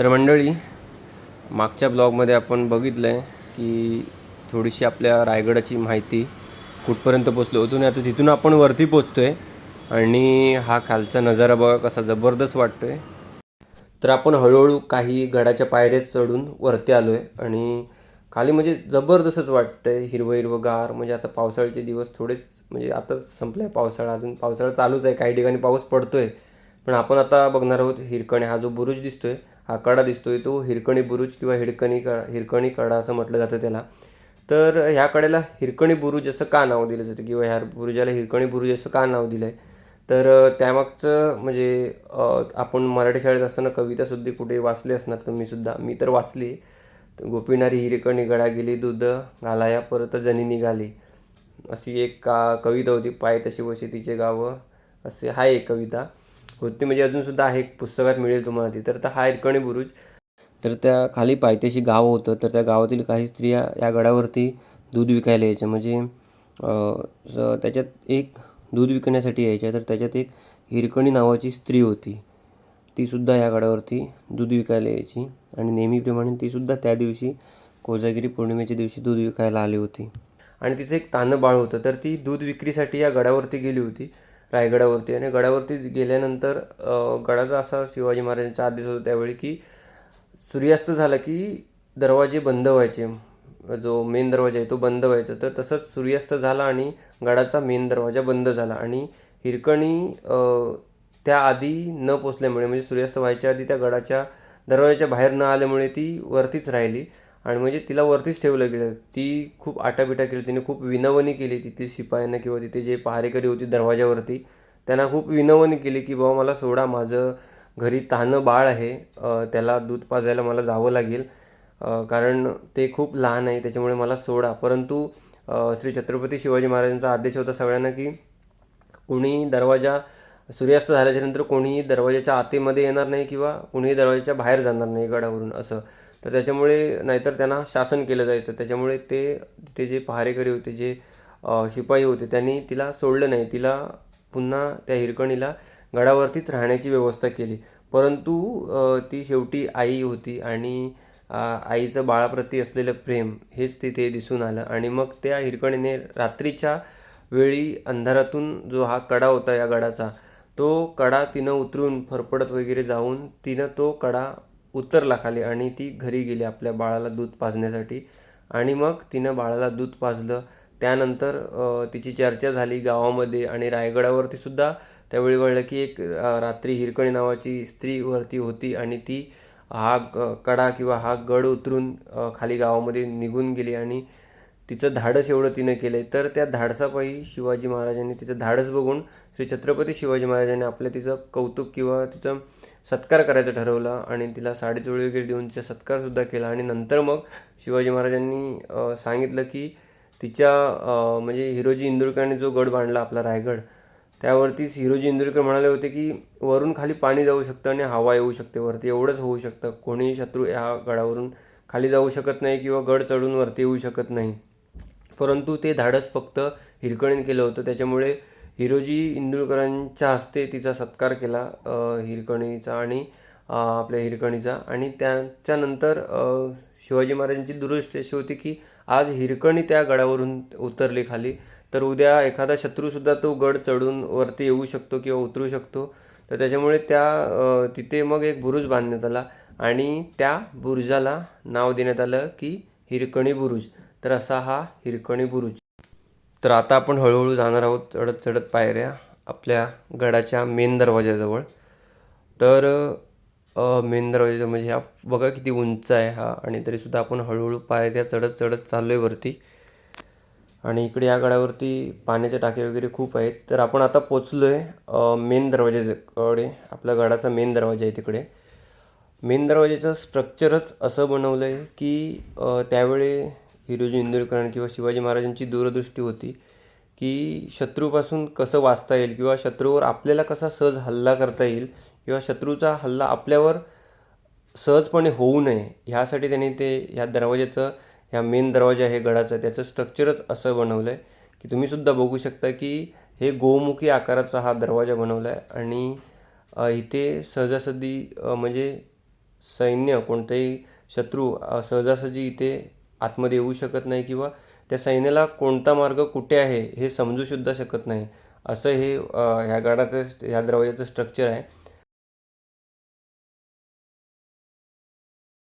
तर मंडळी मागच्या ब्लॉगमध्ये आपण बघितलं आहे की थोडीशी आपल्या रायगडाची माहिती कुठपर्यंत पोचलो होतो आणि आता तिथून आपण वरती पोचतो आहे आणि हा खालचा नजारा बघा कसा जबरदस्त वाटतो आहे तर आपण हळूहळू काही गडाच्या पायऱ्या चढून वरती आलो आहे आणि खाली म्हणजे जबरदस्तच वाटतं आहे हिरवं हिरवं गार. म्हणजे आता पावसाळ्याचे दिवस थोडेच म्हणजे आताच संपलं आहे पावसाळा अजून पावसाळा चालूच आहे काही ठिकाणी पाऊस पडतो आहे पण आपण आता बघणार आहोत हिरकणे हा जो बुरुज दिसतो आहे हा कडा दिसतोय तो हिरकणी बुरुज किंवा हिरकणी क हिरकणी कडा असं म्हटलं जातं त्याला. तर ह्या कडेला हिरकणी बुरुज असं का नाव दिलं जातं किंवा ह्या बुरुजाला हिरकणी बुरुज असं का नाव दिलं आहे तर त्यामागचं म्हणजे आपण मराठी शाळेत असताना कवितासुद्धा कुठे वाचली असणार तर मी सुद्धा मी तर वाचली. गोपीनारी हिरकणी गळा गेली दूध घालाया परत जनी निघाली. अशी एक का कविता होती पाय तशी वशी तिचे गावं. असे हा एक कविता. होती म्हणजे अजूनसुद्धा आहे एक पुस्तकात मिळेल तुम्हाला ती. तर आता हा हिरकणी बुरुज. तर त्या खाली पायथ्याशी गाव होतं. तर त्या गावातील काही स्त्रिया या गडावरती दूध विकायला यायच्या. म्हणजे त्याच्यात एक दूध विकण्यासाठी यायच्या. तर त्याच्यात एक हिरकणी नावाची स्त्री होती. तीसुद्धा या गडावरती दूध विकायला यायची. आणि नेहमीप्रमाणे तीसुद्धा त्या दिवशी कोजागिरी पौर्णिमेच्या दिवशी दूध विकायला आली होती. आणि तिचं एक तानं बाळ होतं. तर ती दूध विक्रीसाठी या गडावरती गेली होती. रायगडावरती. आणि गडावरती गेल्यानंतर गडाचा असा शिवाजी महाराजांचा आदेश होता त्यावेळी की सूर्यास्त झाला की दरवाजे बंद व्हायचे. जो मेन दरवाजा आहे तो बंद व्हायचा. तर तसंच सूर्यास्त झाला आणि गडाचा मेन दरवाजा बंद झाला. आणि हिरकणी त्याआधी न पोचल्यामुळे म्हणजे सूर्यास्त व्हायच्या आधी त्या गडाच्या दरवाजाच्या बाहेर न आल्यामुळे ती वरतीच राहिली. आणि म्हणजे तिला वरतीच ठेवलं गेलं. ती खूप आटापिटा केली. तिने खूप विनवणी केली तिथे शिपायांना किंवा तिथे जे पहारेकरी होती दरवाजावरती त्यांना खूप विनवणी केली की बाबा मला सोडा. माझं घरी तानं बाळ आहे. त्याला दूध पाजायला मला जावं लागेल. कारण ते खूप लहान आहे. त्याच्यामुळे मला सोडा. परंतु श्री छत्रपती शिवाजी महाराजांचा आदेश होता सगळ्यांना की कोणी दरवाजा सूर्यास्त झाल्याच्यानंतर कोणीही दरवाजाच्या आतेमध्ये येणार नाही किंवा कोणीही दरवाजाच्या बाहेर जाणार नाही गडावरून असं. तर त्याच्यामुळे नाहीतर त्यांना शासन केलं जायचं. त्याच्यामुळे ते तिथे जे पहारेकरी होते जे शिपाई होते त्यांनी तिला सोडलं नाही. तिला पुन्हा त्या हिरकणीला गडावरतीच राहण्याची व्यवस्था केली. परंतु ती शेवटी आई होती आणि आईचं बाळाप्रती असलेलं प्रेम हेच तिथे दिसून आलं. आणि मग त्या हिरकणीने रात्रीच्या वेळी अंधारातून जो हा कडा होता या गडाचा तो कडा तिनं उतरून फरफडत वगैरे जाऊन तिनं तो कडा उतरला खाली आणि ती घरी गेली आपल्या बाळाला दूध पाजण्यासाठी. आणि मग तिनं बाळाला दूध पाजलं. त्यानंतर तिची चर्चा झाली गावामध्ये आणि रायगडावरती सुद्धा त्यावेळी कळलं की एक रात्री हिरकणी नावाची स्त्रीवरती होती आणि ती हा कडा किंवा हा गड उतरून खाली गावामध्ये निघून गेली आणि तिचं धाडस एवढं तिनं केलं आहे तर त्या धाडसापायी शिवाजी महाराजांनी तिचं धाडस बघून श्री छत्रपती शिवाजी महाराजांनी आपल्या तिचं कौतुक किंवा तिचं सत्कार करायचं ठरवलं आणि तिला साडेचोळी वगैरे देऊन तिचा सत्कारसुद्धा केला. आणि नंतर मग शिवाजी महाराजांनी सांगितलं की तिच्या म्हणजे हिरोजी इंदुरकरांनी जो गड बांधला आपला रायगड त्यावरतीच हिरोजी इंदुरकर म्हणाले होते की वरून खाली पाणी जाऊ शकतं आणि हवा येऊ शकते वरती. एवढंच होऊ शकतं. कोणीही शत्रू ह्या गडावरून खाली जाऊ शकत नाही किंवा गड चढून वरती येऊ शकत नाही. परंतु ते धाडस फक्त हिरकणीने केलं होतं. त्याच्यामुळे हिरोजी इंदुळकरांच्या हस्ते तिचा सत्कार केला हिरकणीचा आणि आपल्या हिरकणीचा. आणि त्याच्यानंतर शिवाजी महाराजांची दुरुस्ती अशी होती की आज हिरकणी त्या गडावरून उतरली खाली. तर उद्या एखादा शत्रूसुद्धा तो गड चढून वरती येऊ शकतो किंवा उतरू शकतो. तर त्याच्यामुळे त्या तिथे मग एक बुरुज बांधण्यात आला. आणि त्या बुरुजाला नाव देण्यात आलं की हिरकणी बुरुज. तर असा हा हिरकणी बुरुज. तर आता आपण हळूहळू जाणार आहोत चढत चढत पायऱ्या आपल्या गडाच्या मेन दरवाजाजवळ तर मेन दरवाजा म्हणजे हा बघा किती उंच आहे हा आणि तरीसुद्धा आपण हळूहळू पायऱ्या चढत चढत चाललो आहे वरती. आणि इकडे या गडावरती पाण्याचे टाके वगैरे खूप आहेत. तर आपण आता पोचलो आहे मेन दरवाजाकडे आपल्या गडाचा मेन दरवाजा आहे तिकडे. मेन दरवाजाचं स्ट्रक्चरच असं बनवलं आहे की त्यावेळी हिरोजी इंदुरकरण किंवा शिवाजी महाराजांची दूरदृष्टी होती की शत्रूपासून कसं वाचता येईल किंवा शत्रूवर आपल्याला कसा सहज हल्ला करता येईल किंवा शत्रूचा हल्ला आपल्यावर सहजपणे होऊ नये ह्यासाठी त्यांनी ते ह्या दरवाजाचं ह्या मेन दरवाजा आहे गडाचा त्याचं स्ट्रक्चरच असं बनवलं आहे की तुम्ही सुद्धा बघू शकता की हे गोमुखी आकाराचा हा दरवाजा बनवला आहे आणि इथे सहजासहजी म्हणजे सैन्य कोणतेही शत्रू सहजासहजी इथे आतमध्ये येऊ शकत नाही किंवा त्या सैन्याला कोणता मार्ग कुठे आहे हे समजूसुद्धा शकत नाही. असं हे ह्या गडाचं ह्या दरवाजाचं स्ट्रक्चर आहे.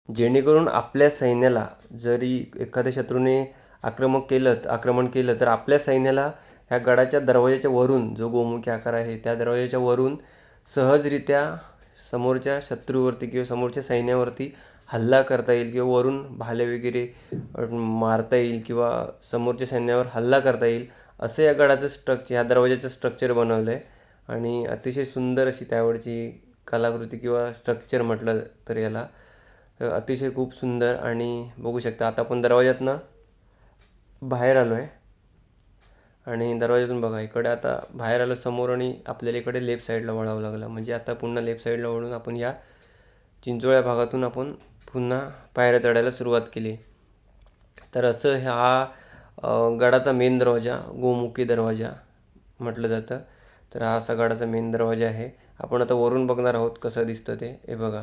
जेणेकरून आपल्या सैन्याला जरी एखाद्या शत्रूने आक्रमक केलं आक्रमण केलं तर आपल्या सैन्याला ह्या गडाच्या दरवाजाच्या वरून जो गोमुखी आकार आहे त्या दरवाजाच्या वरून सहजरित्या समोरच्या शत्रूवरती किंवा समोरच्या सैन्यावरती हल्ला करता येईल किंवा वरून भाले वगैरे मारता येईल किंवा समोरच्या सैन्यावर हल्ला करता येईल असं या गडाचं स्ट्रक्चर ह्या दरवाजाचं स्ट्रक्चर बनवलं आहे आणि अतिशय सुंदर अशी त्यावेळची कलाकृती किंवा स्ट्रक्चर म्हटलं तर याला. अतिशय खूप सुंदर आणि बघू शकता आता आपण दरवाज्यातनं बाहेर आलो आहे आणि दरवाज्यातून बघा इकडे आता बाहेर आलं समोर आणि आपल्याला इकडे लेफ्ट साईडला वळावं लागलं. म्हणजे आता पुन्हा लेफ्ट साईडला वळून आपण या चिंचोळ्या भागातून आपण पुन्हा पायऱ्या चढायला सुरुवात केली. तर असं हा गडाचा मेन दरवाजा गोमुखी दरवाजा म्हटलं जातं. तर हा असा गडाचा मेन दरवाजा आहे. आपण आता वरून बघणार आहोत कसं दिसतं ते. हे बघा.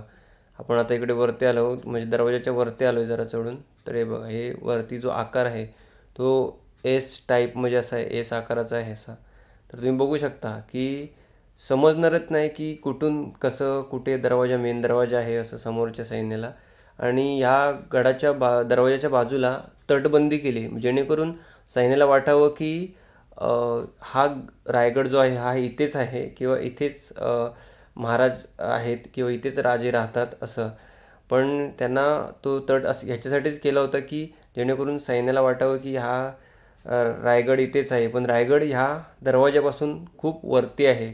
आपण आता इकडे वरती आलो आहोत म्हणजे दरवाजाच्या वरती आलो आहे जरा चढून. तर हे बघा हे वरती जो आकार आहे तो एस टाईप म्हणजे असा आहे. एस आकाराचा आहे असा. तर तुम्ही बघू शकता की समजणारच नाही की कुठून कसं कुठे दरवाजा मेन दरवाजा आहे असं समोरच्या सैन्याला. आणि ह्या गडाच्या बा दरवाजाच्या बाजूला तटबंदी केली. जेणेकरून सैन्याला वाटावं की हा रायगड जो आहे हा इथेच आहे किंवा इथेच महाराज आहेत किंवा इथेच राजे राहतात असं. पण त्यांना तो तट असं ह्याच्यासाठीच केला होता की जेणेकरून सैन्याला वाटावं की हा रायगड इथेच आहे. पण रायगड ह्या दरवाजापासून खूप वरती आहे.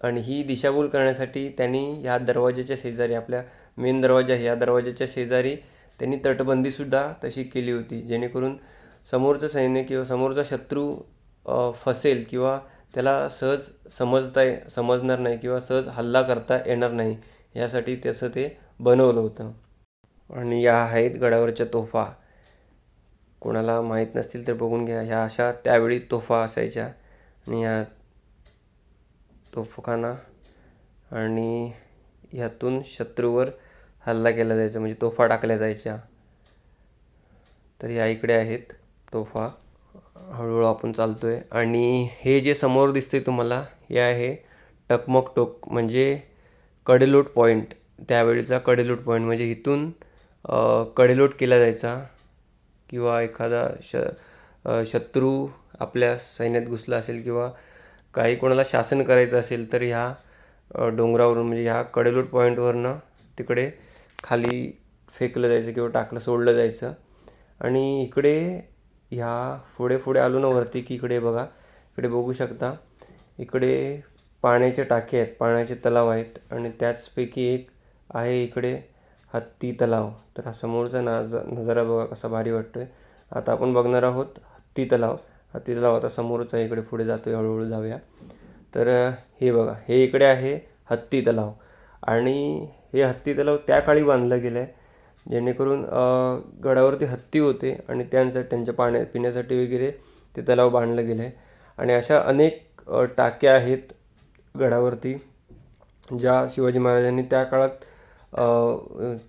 आणि ही दिशाभूल करण्यासाठी त्यांनी ह्या दरवाजाच्या शेजारी आपल्या मेन दरवाजा ह्या दरवाजाच्या शेजारी त्यांनी तटबंदीसुद्धा तशी केली होती. जेणेकरून समोरचं सैन्य किंवा समोरचा शत्रू फसेल किंवा त्याला सहज समजता समजणार नाही किंवा सहज हल्ला करता येणार नाही यासाठी त्याचं ते बनवलं होतं. आणि या आहेत गडावरच्या तोफा. कोणाला माहीत नसतील तर बघून घ्या. ह्या अशा त्यावेळी तोफा असायच्या. आणि ह्या तोफखाना आणि ह्यातून शत्रूवर हल्ला केला जायचा म्हणजे तोफा टाकल्या जायच्या. तर या इकडे आहेत तोफा. हळूहळू आपण चालतो आहे आणि हे जे समोर दिसते तुम्हाला हे आहे टकमक टोक म्हणजे कडेलोट पॉईंट त्यावेळीचा कडेलोट पॉईंट म्हणजे इथून कडेलोट केला जायचा. किंवा एखादा श शत्रू आपल्या सैन्यात घुसला असेल किंवा काही कोणाला शासन करायचं असेल तर ह्या डोंगरावरून म्हणजे ह्या कडेलोट पॉईंटवरनं तिकडे खाली फेकलं जायचं किंवा टाकलं सोडलं जायचं. आणि इकडे ह्या पुढे पुढे आलो ना वरती की इकडे बघा इकडे बघू शकता. इकडे पाण्याचे टाके आहेत पाण्याचे तलाव आहेत आणि त्याचपैकी एक आहे इकडे हत्ती तलाव. तर हा समोरचा नाज नजारा बघा कसा भारी वाटतो आहे आता आपण बघणार आहोत हत्ती तलाव. हत्ती तलाव आता समोरच आहे इकडे पुढे जातो आहे हळूहळू जाऊया. तर हे बघा हे इकडे आहे हत्ती तलाव. आणि हे हत्ती तलाव त्या काळी बांधलं गेलं आहे जेणेकरून गडावरती हत्ती होते आणि त्यांचं त्यांच्या पाण्या पिण्यासाठी वगैरे ते तलाव बांधलं गेलं आहे आणि अशा अनेक टाक्या आहेत गडावरती ज्या शिवाजी महाराजांनी त्या काळात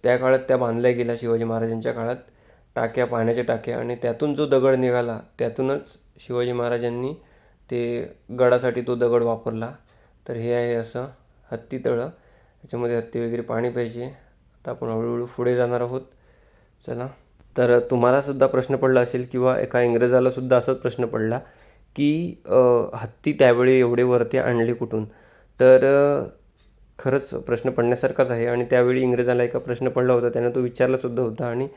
त्या काळात त्या बांधल्या गेल्या शिवाजी महाराजांच्या काळात. टाक्या पाण्याच्या टाक्या. आणि त्यातून जो दगड निघाला त्यातूनच शिवाजी महाराजांनी ते गडासाठी तो दगड वापरला. तर हे आहे असं हत्ती त्याच्यामध्ये हत्ती वगैरे पाणी पाहिजे आता आपण हळूहळू पुढे जाणार आहोत. चला. तर तुम्हालासुद्धा प्रश्न पडला असेल किंवा एका इंग्रजालासुद्धा असाच प्रश्न पडला की हत्ती त्यावेळी एवढे वरती आणले कुठून? तर खरंच प्रश्न पडण्यासारखाच आहे आणि त्यावेळी इंग्रजाला एका प्रश्न पडला होता. त्यानं तो विचारलासुद्धा होता आणि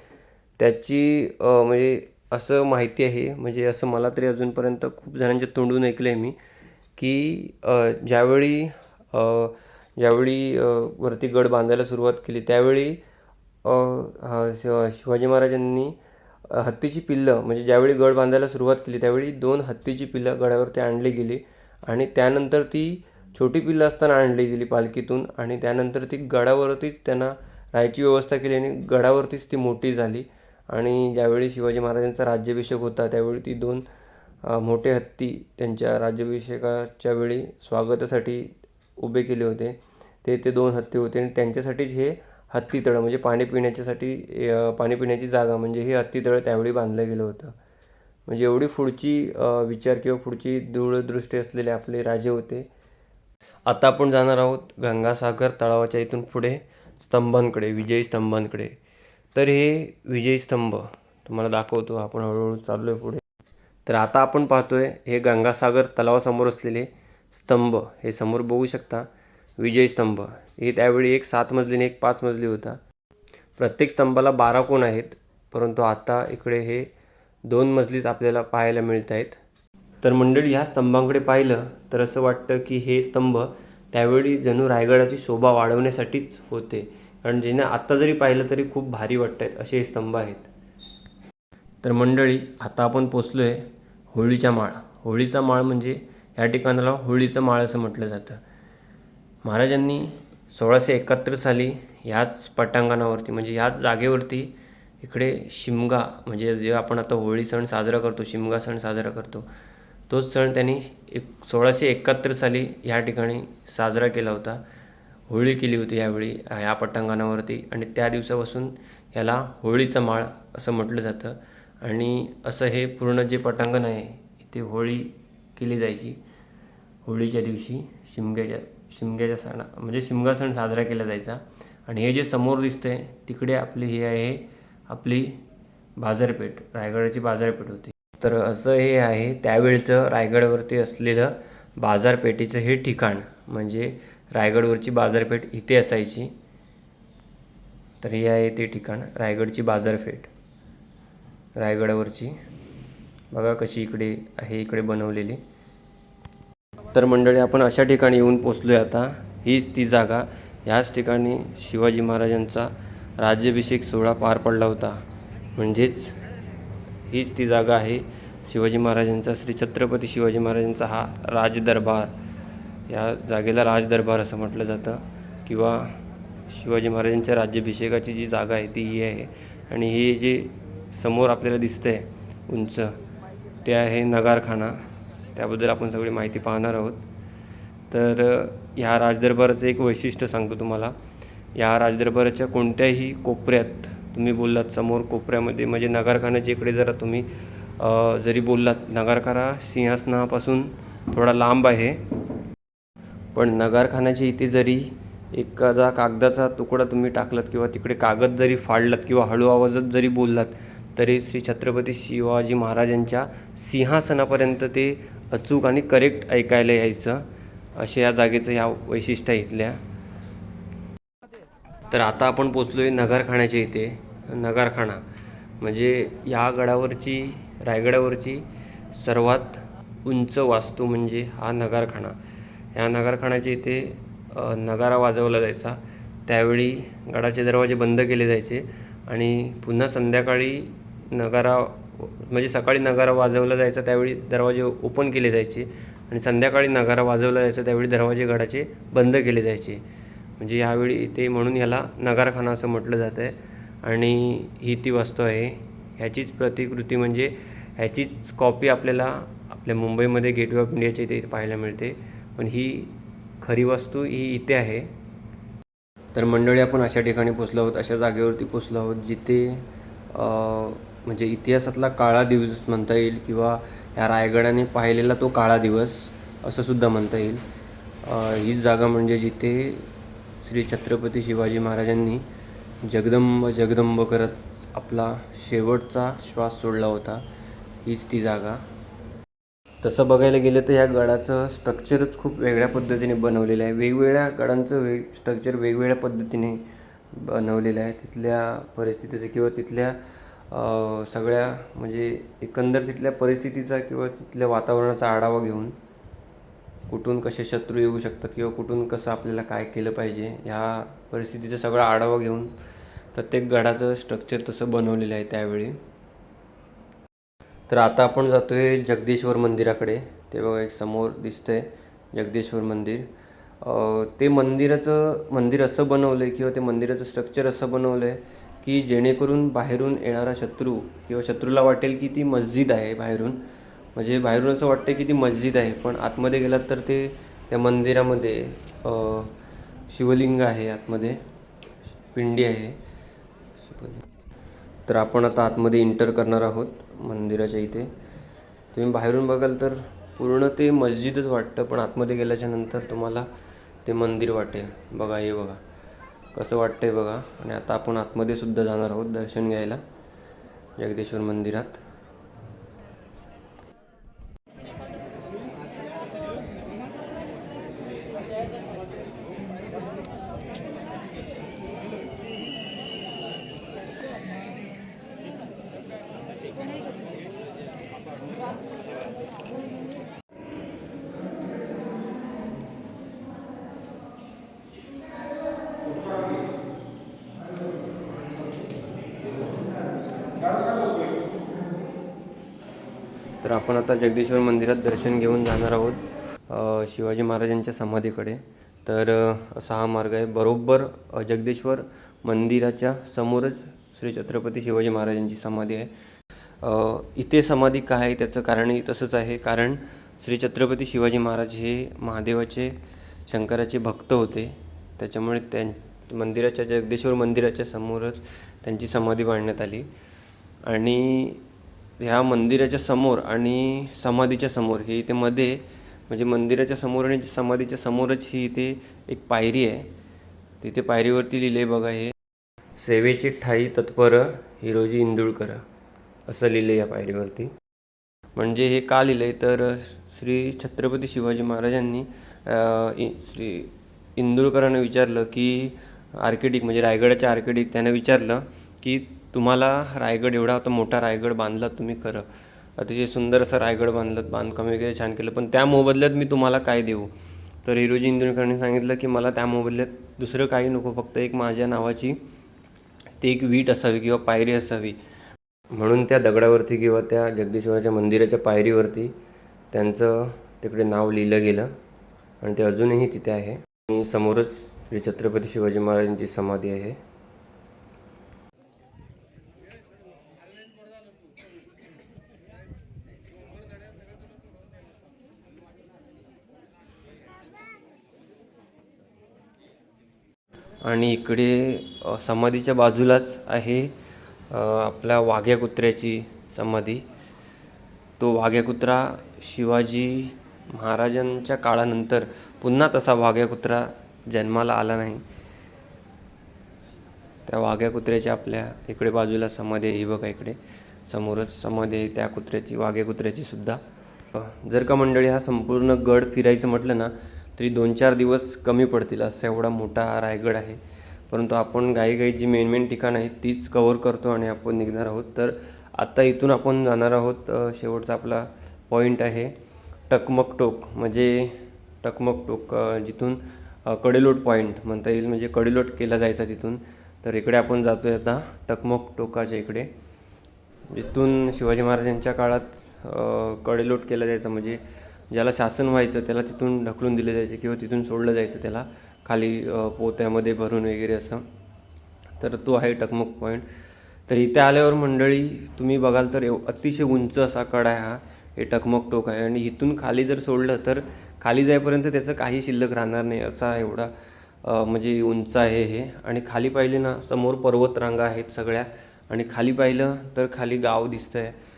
त्याची म्हणजे असं माहिती आहे म्हणजे असं मला तरी अजूनपर्यंत खूप जणांच्या तोंडून ऐकलं आहे मी की ज्यावेळी ज्यावेळी वरती गड बांधायला सुरुवात केली त्यावेळी शिव शिवाजी महाराजांनी हत्तीची पिल्लं म्हणजे ज्यावेळी गड बांधायला सुरुवात केली त्यावेळी दोन हत्तीची पिल्लं गडावरती आणली गेली आणि त्यानंतर ती छोटी पिल्लं असताना आणली गेली पालखीतून आणि त्यानंतर ती गडावरतीच त्यांना राहायची व्यवस्था केली आणि गडावरतीच ती मोठी झाली. आणि ज्यावेळी शिवाजी महाराजांचा राज्याभिषेक होता त्यावेळी ती दोन मोठे हत्ती त्यांच्या राज्याभिषेकाच्या वेळी स्वागतासाठी उभे केले होते. ते ते दोन हत्ती होते आणि त्यांच्यासाठीच हे हत्तीतळं म्हणजे पाणी पिण्याच्यासाठी पाणी पिण्याची जागा म्हणजे हे हत्तीतळं त्यावेळी बांधलं गेलं होतं. म्हणजे एवढी पुढची विचार किंवा पुढची दूरदृष्टी असलेले आपले राजे होते. आता आपण जाणार आहोत गंगासागर तळावाच्या इथून पुढे स्तंभांकडे विजयी स्तंभांकडे. तर हे विजयी स्तंभ तुम्हाला दाखवतो आपण हळूहळू चाललो आहे पुढे. तर आता आपण पाहतोय हे गंगासागर तलावासमोर असलेले स्तंभ हे समोर बघू शकता. विजय स्तंभ. हे त्यावेळी एक सात मजली एक पाच मजली होता. प्रत्येक स्तंभाला बारा कोण आहेत? परंतु आता इकडे हे दोन मजलीच आपल्याला पाहायला मिळत आहेत तर मंडळी ह्या स्तंभांकडे पाहिलं तर असं वाटतं की हे स्तंभ त्यावेळी जणू रायगडाची शोभा वाढवण्यासाठीच होते. कारण ज्यांना आत्ता जरी पाहिलं तरी खूप भारी वाटत आहेत असे हे स्तंभ आहेत. तर मंडळी आता आपण पोचलो आहे होळीच्या माळ. होळीचा माळ म्हणजे या ठिकाणाला होळीचं माळ असं म्हटलं जातं. महाराजांनी सोळाशे एकाहत्तर साली ह्याच पटांगणावरती म्हणजे ह्याच जागेवरती इकडे शिमगा म्हणजे जे आपण आता होळी सण साजरा करतो शिमगा सण साजरा करतो तोच सण त्यांनी एक सोळाशे एकाहत्तर साली ह्या ठिकाणी साजरा केला होता. होळी केली होती यावेळी ह्या पटांगणावरती आणि त्या दिवसापासून ह्याला होळीचा माळ असं म्हटलं जातं. आणि असं हे पूर्ण जे पटांगण आहे इथे होळी केली जायची. होळीच्या दिवशी शिमग्याच्या शिमग्याच्या सणा म्हणजे शिमगा सण साजरा केला जायचा. आणि हे जे समोर दिसतंय तिकडे आपली ही आहे आपली बाजारपेठ रायगडाची बाजारपेठ होती. तर असं हे आहे त्यावेळचं रायगडवरती असलेलं बाजारपेठेचं हे ठिकाण म्हणजे रायगडवरची बाजारपेठ इथे असायची. तर हे आहे ते ठिकाण रायगडची बाजारपेठ. रायगडावरची बघा कशी इकडे आहे इकडे बनवलेली. तर मंडळी आपण अशा ठिकाणी येऊन पोचलो आहे आता. हीच ती जागा. ह्याच ठिकाणी शिवाजी महाराजांचा राज्याभिषेक सोहळा पार पडला होता. म्हणजेच हीच ती जागा आहे. शिवाजी महाराजांचा श्री छत्रपती शिवाजी महाराजांचा हा राजदरबार. या जागेला राजदरबार असं म्हटलं जातं. किंवा शिवाजी महाराजांच्या राज्याभिषेकाची जी जागा आहे ती ही आहे. आणि हे जे समोर आपल्याला दिसतं आहे उंच ते आहे नगारखाना. त्याबद्दल आपण सगळी माहिती पाहणार आहोत. तर ह्या राजदरबाराचं एक वैशिष्ट्य सांगतो तुम्हाला. या राजदरबाराच्या कोणत्याही कोपऱ्यात तुम्ही बोललात समोर कोपऱ्यामध्ये म्हणजे नगारखान्याच्या इकडे जरा तुम्ही जरी बोललात नगारखाना सिंहासनापासून थोडा लांब आहे. पण नगारखान्याच्या इथे जरी एखादा कागदाचा तुकडा तुम्ही टाकलात किंवा तिकडे कागद जरी फाडलात किंवा हळू आवाजात जरी बोललात तरी श्री छत्रपती शिवाजी महाराजांच्या सिंहासनापर्यंत ते अचूक आणि करेक्ट ऐकायला यायचं असे या जागेचं ह्या वैशिष्ट्य इथल्या. तर आता आपण पोचलो आहे नगारखान्याच्या इथे. नगारखाना म्हणजे या गडावरची रायगडावरची सर्वात उंच वास्तू म्हणजे हा नगारखाना. ह्या नगारखान्याच्या इथे नगारा वाजवला जायचा. त्यावेळी गडाचे दरवाजे बंद केले जायचे आणि पुन्हा संध्याकाळी नगारा म्हणजे सकाळी नगारा वाजवला जायचा त्यावेळी दरवाजे ओपन केले जायचे आणि संध्याकाळी नगारा वाजवला जायचा त्यावेळी दरवाजे गडाचे बंद केले जायचे. म्हणजे यावेळी ते म्हणून ह्याला नगारखाना असं म्हटलं जातं आहे. आणि ही ती वास्तू आहे. ह्याचीच प्रतिकृती म्हणजे ह्याचीच कॉपी आपल्याला आपल्या मुंबईमध्ये गेटवे ऑफ इंडियाच्या इथे पाहायला मिळते. पण ही खरी वस्तू ही इथे आहे. तर मंडळी आपण अशा ठिकाणी पोचलो आहोत अशा जागेवरती पोचलो आहोत जिथे म्हणजे इतिहासातला काळा दिवस म्हणता येईल किंवा या रायगडाने पाहिलेला तो काळा दिवस असं सुद्धा म्हणता येईल. हीच जागा म्हणजे जिथे श्री छत्रपती शिवाजी महाराजांनी जगदंब जगदंब करत आपला शेवटचा श्वास सोडला होता. हीच ती जागा. तसं बघायला गेलं तर ह्या गडाचं स्ट्रक्चरच खूप वेगळ्या पद्धतीने बनवलेलं आहे. वेगवेगळ्या गडांचं वेग स्ट्रक्चर वेगवेगळ्या पद्धतीने बनवलेलं आहे. तिथल्या परिस्थितीचं किंवा तिथल्या सगळ्या म्हणजे एकंदर तिथल्या परिस्थितीचा किंवा तिथल्या वातावरणाचा आढावा घेऊन कुठून कसे शत्रू येऊ शकतात किंवा कुठून कसं आपल्याला काय केलं पाहिजे ह्या परिस्थितीचा सगळा आढावा घेऊन प्रत्येक गडाचं स्ट्रक्चर तसं बनवलेलं आहे त्यावेळी. तर आता आपण जातो आहे जगदीश्वर मंदिराकडे. ते बघा एक समोर दिसतंय जगदीश्वर मंदिर. ते मंदिराचं मंदिर असं बनवलं आहे किंवा ते मंदिराचं स्ट्रक्चर असं बनवलं आहे की जेणेकरून बाहेरून येणारा शत्रू किंवा शत्रूला वाटेल की ती मस्जिद आहे बाहेरून. म्हणजे बाहेरून असं वाटतं की ती मस्जिद आहे पण आतमध्ये गेलात तर ते त्या मंदिरामध्ये शिवलिंग आहे आतमध्ये. पिंडी आहे. तर आपण आता आतमध्ये इंटर करणार आहोत मंदिराच्या इथे. तुम्ही बाहेरून बघाल तर पूर्ण ते मस्जिदच वाटतं पण आतमध्ये गेल्याच्यानंतर तुम्हाला ते मंदिर वाटेल. बघा हे बघा. कसं वाटतंय बघा. आणि आता आपण आतमध्ये सुद्धा जाणार आहोत दर्शन घ्यायला. जगदीश्वर मंदिरात. तर आपण आता जगदीश्वर मंदिरात दर्शन घेऊन जाणार आहोत शिवाजी महाराजांच्या समाधीकडे. तर असा हा मार्ग आहे. बरोबर जगदीश्वर मंदिराच्या समोरच श्री छत्रपती शिवाजी महाराजांची समाधी आहे. इथे समाधी काय आहे? त्याचं कारणही तसंच आहे. कारण श्री छत्रपती शिवाजी महाराज हे महादेवाचे शंकराचे भक्त होते. त्याच्यामुळे त्यां मंदिराच्या जगदीश्वर मंदिराच्या समोरच त्यांची समाधी बांधण्यात आली. आणि ह्या मंदिराच्या समोर आणि समाधीच्या समोर हे इथे मध्ये म्हणजे मंदिराच्या समोर आणि समाधीच्या समोरच ही इथे एक पायरी आहे. तिथे पायरीवरती लिहिले बघा हे सेवेची ठाई तत्पर हिरोजी इंदुळकर. असं लिहिलं या पायरीवरती. म्हणजे हे का लिहिलं तर श्री छत्रपती शिवाजी महाराजांनी श्री इंदुळकरांना विचारलं की आर्किडिक म्हणजे रायगडाच्या आर्किडिक त्यांना विचारलं की तुम्हाला रायगड एवढा आता मोठा रायगड बांधला तुम्ही खरं. अतिशय सुंदर असं रायगड बांधलं बांधकाम वगैरे छान केलं. पण त्या मोबदल्यात मी तुम्हाला काय देऊ? तर हिरोजी इंदुरकरांनी सांगितलं की मला त्या मोबदल्यात दुसरं काही नको फक्त एक माझ्या नावाची ती एक वीट असावी किंवा पायरी असावी. म्हणून त्या दगडावरती किंवा त्या जगदीश्वराच्या मंदिराच्या पायरीवरती त्यांचं तिकडे नाव लिहिलं गेलं आणि ते अजूनही तिथे आहे. आणि समोरच श्री छत्रपती शिवाजी महाराजांची समाधी आहे. आणि इकडे समाधीच्या बाजूलाच आहे आपल्या वाघ्या कुत्र्याची समाधी. तो वाघ्या कुत्रा शिवाजी महाराजांच्या काळानंतर पुन्हा तसा वाघ्या कुत्रा जन्माला आला नाही. त्या वाघ्या कुत्र्याच्या आपल्या इकडे बाजूला समाधी आहे. बघा इकडे. समोरच समाधी आहे त्या कुत्र्याची वाघ्या कुत्र्याची सुद्धा जर का मंडळी हा संपूर्ण गड फिरायचं म्हटलं ना तरी दोन चार दिवस कमी पडतील असा एवढा मोठा हा रायगड आहे. परंतु आपण घाईघाई जी मेन मेन ठिकाणं आहेत तीच कवर करतो आणि आपण निघणार आहोत. तर आत्ता इथून आपण जाणार आहोत शेवटचा आपला पॉईंट आहे टकमक टोक म्हणजे टकमक टोक जिथून कडेलोट पॉईंट म्हणता येईल म्हणजे कडेलोट केला जायचा तिथून. तर इकडे आपण जातोय आता टकमक टोकाच्या इकडे. जिथून शिवाजी महाराजांच्या काळात कडेलोट केला जायचा म्हणजे ज्याला शासन व्हायचं त्याला तिथून ढकलून दिलं जायचं किंवा तिथून सोडलं जायचं त्याला खाली पोत्यामध्ये भरून वगैरे असं. तर तो आहे टकमक पॉईंट तर इथे आल्यावर मंडळी तुम्ही बघाल तर एव- अतिशय उंच असा कडा आहे हा. हे टकमक टोक आहे. आणि इथून खाली जर सोडलं तर खाली जाईपर्यंत त्याचं काही शिल्लक राहणार नाही असा एवढा म्हणजे उंच आहे हे. आणि खाली पाहिले ना समोर पर्वतरांगा आहेत सगळ्या. आणि खाली पाहिलं तर खाली गाव दिसतं आहे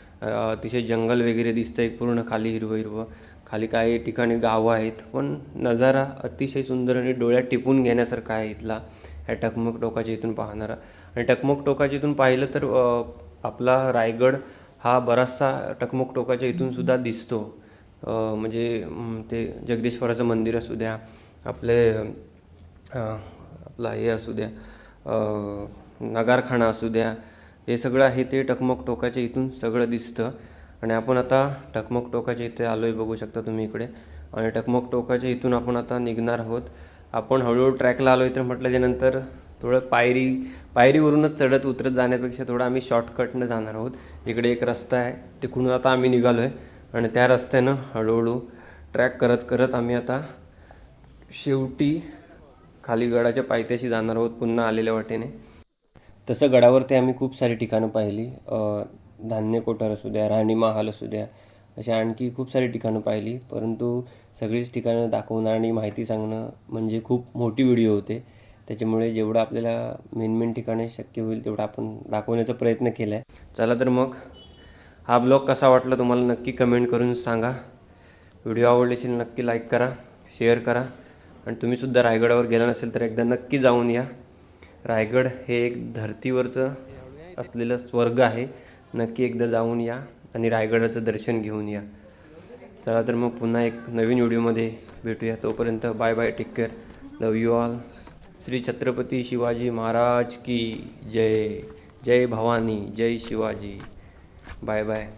अतिशय जंगल वगैरे दिसतं आहे पूर्ण खाली हिरवं हिरवं खाली काही ठिकाणी गावं आहेत पण नजारा अतिशय सुंदर आणि डोळ्यात टिपून घेण्यासारखा आहे इथला ह्या टकमक टोकाच्या इथून पाहणारा. आणि टकमक टोकाच्या इथून पाहिलं तर आपला रायगड हा बराचसा टकमक टोकाच्या इथून सुद्धा दिसतो. म्हणजे ते जगदीश्वराचं मंदिर असू द्या आपले आपला हे असू द्या नगारखाना असू द्या हे सगळं आहे ते टकमक टोकाच्या इथून सगळं दिसतं. आणि आपण आता टकमक टोकाच्या इथे आलो आहे बघू शकता तुम्ही इकडे. आणि टकमक टोकाच्या इथून आपण आता निघणार आहोत. आपण हळूहळू ट्रॅकला आलो आहे तर म्हटल्याच्यानंतर थोडं पायरी पायरीवरूनच चढत उतरत जाण्यापेक्षा थोडं आम्ही शॉर्टकटनं जाणार आहोत. इकडे एक रस्ता आहे तिकडून आता आम्ही निघालो आहे आणि त्या रस्त्यानं हळूहळू ट्रॅक करत करत आम्ही आता शेवटी खाली गडाच्या पायथ्याशी जाणार आहोत पुन्हा आलेल्या वाटेने. तसं गडावरती आम्ही खूप सारी ठिकाणं पाहिली. धान्य कोठार असू द्या राहणी महाल असू द्या अशा आणखी खूप सारी ठिकाणं पाहिली. परंतु सगळीच ठिकाणं दाखवणं आणि माहिती सांगणं म्हणजे खूप मोठी व्हिडिओ होते. त्याच्यामुळे जेवढं आपल्याला मेन मेन ठिकाणी शक्य होईल तेवढं आपण दाखवण्याचा प्रयत्न केला आहे चला तर मग हा ब्लॉग कसा वाटला तुम्हाला नक्की कमेंट करून सांगा. व्हिडिओ आवडले असेल नक्की लाईक करा शेअर करा. आणि तुम्हीसुद्धा रायगडावर गेला नसेल तर एकदा नक्की जाऊन या. रायगड हे एक धर्तीवरचं असलेलं स्वर्ग आहे. नक्की एकदा जाऊन या आणि रायगडाचं दर्शन घेऊन या. चला तर मग पुन्हा एक नवीन व्हिडिओमध्ये भेटूया. तोपर्यंत bye bye take care love you all Shri Chhatrapati Shivaji Maharaj की जय. जय भवानी जय शिवाजी. Bye bye.